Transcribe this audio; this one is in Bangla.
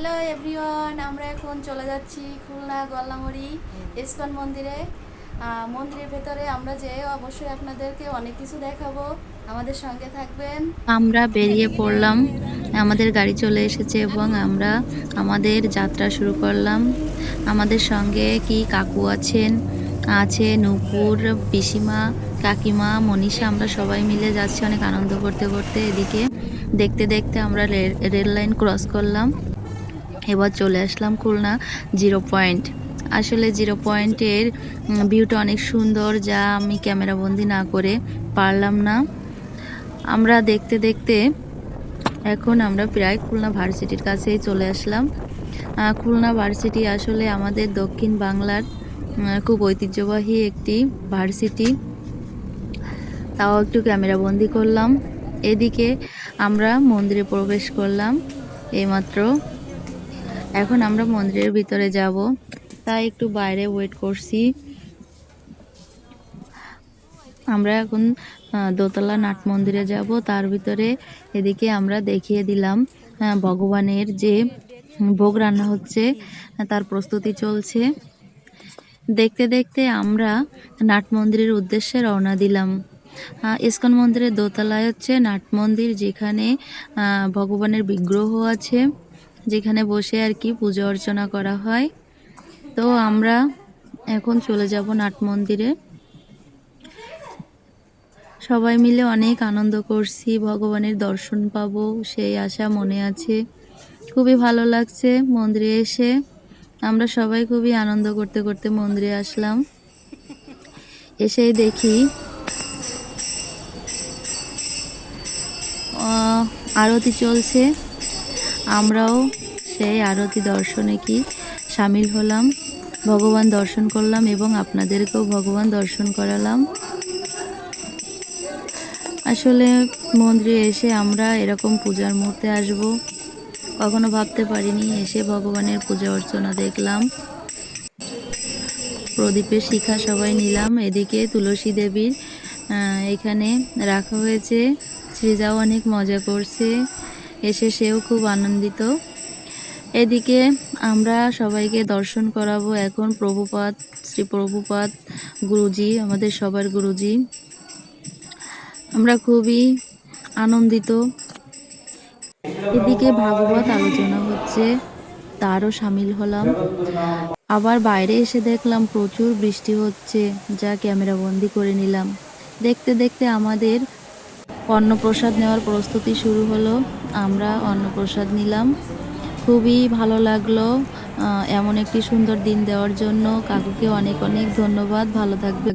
হ্যালো এভরিওয়ান আমরা এখন চলে যাচ্ছি খুলনা গল্লামড়ি ইস্কন মন্দিরে। মন্দিরের ভেতরে আমরা যে অবশ্যই আপনাদেরকে অনেক কিছু দেখাবো। আমাদের সঙ্গে থাকবেন। আমরা বেরিয়ে পড়লাম, আমাদের গাড়ি চলে এসেছে এবং আমরা আমাদের যাত্রা শুরু করলাম। আমাদের সঙ্গে কি কাকু আছেন? আছে নূপুর, পিসিমা, কাকিমা, মনীষা, আমরা সবাই মিলে যাচ্ছি অনেক আনন্দ করতে করতে এদিকে। দেখতে দেখতে আমরা রেল লাইন ক্রস করলাম। এবার চলে আসলাম খুলনা জিরো পয়েন্ট। আসলে জিরো পয়েন্টের ভিউটা অনেক সুন্দর, যা আমি ক্যামেরাবন্দি না করে পারলাম না। আমরা দেখতে দেখতে এখন আমরা প্রায় খুলনা ভার্সিটির কাছেই চলে আসলাম। খুলনা ভার্সিটি আসলে আমাদের দক্ষিণ বাংলার খুব ঐতিহ্যবাহী একটি ভার্সিটি। তাও একটু ক্যামেরাবন্দি করলাম। এদিকে আমরা মন্দিরে প্রবেশ করলাম। এইমাত্র এখন আমরা মন্দিরের ভিতরে যাব। তাই একটু বাইরে ওয়েট করছি। আমরা এখন দোতলা নাট মন্দিরে যাব। তার ভিতরে এদিকে আমরা দেখিয়ে দিলাম ভগবানের যে ভোগ রান্না হচ্ছে, তার প্রস্তুতি চলছে। দেখতে দেখতে আমরা নাট মন্দিরের উদ্দেশ্যে রওনা দিলাম। ইস্কন মন্দিরের দোতলায় হচ্ছে নাট মন্দির যেখানে ভগবানের বিগ্রহ আছে। যেখানে বসে আর কি পুজো অর্চনা করা হয়। তো আমরা এখন চলে যাব নাট মন্দিরে। সবাই মিলে অনেক আনন্দ করছি, ভগবানের দর্শন পাবো, সেই আশা মনে আছে। খুবই ভালো লাগছে মন্দিরে এসে। আমরা সবাই খুবই আনন্দ করতে করতে মন্দিরে আসলাম। এসেই দেখি। আরতি চলছে। আমরাও সেই আরতি দর্শনে কি সামিল হলাম, ভগবান দর্শন করলাম এবং আপনাদেরকেও ভগবান দর্শন করালাম। আসলে মন্দিরে এসে আমরা এরকম পূজার মুহূর্তে আসব, কখনো ভাবতে পারিনি, এসে ভগবানের পূজা অর্চনা দেখলাম। প্রদীপের শিখা সবাই নিলাম, এদিকে তুলসী দেবীর এখানে রাখা হয়েছে সৃজাও অনেক মজা করছে। এসে সেও খুব আনন্দিত। এদিকে আমরা সবাইকে দর্শন করাবো এখন প্রভুপাদ শ্রী প্রভুপাদ গুরুজি, আমাদের সবার গুরুজি। আমরা খুবই আনন্দিত। এদিকে ভাগবত আলোচনা হচ্ছে, তারও সামিল হলাম। আবার বাইরে এসে দেখলাম প্রচুর বৃষ্টি হচ্ছে, যা ক্যামেরা বন্দি করে নিলাম। দেখতে দেখতে আমাদের অন্নপ্রসাদ নেওয়ার প্রস্তুতি শুরু হলো। আমরা অন্নপ্রসাদ নিলাম। খুবই ভালো লাগল এমন একটি সুন্দর দিন দেওয়ার জন্য। কাকুকে অনেক অনেক ধন্যবাদ। ভালো থাকবে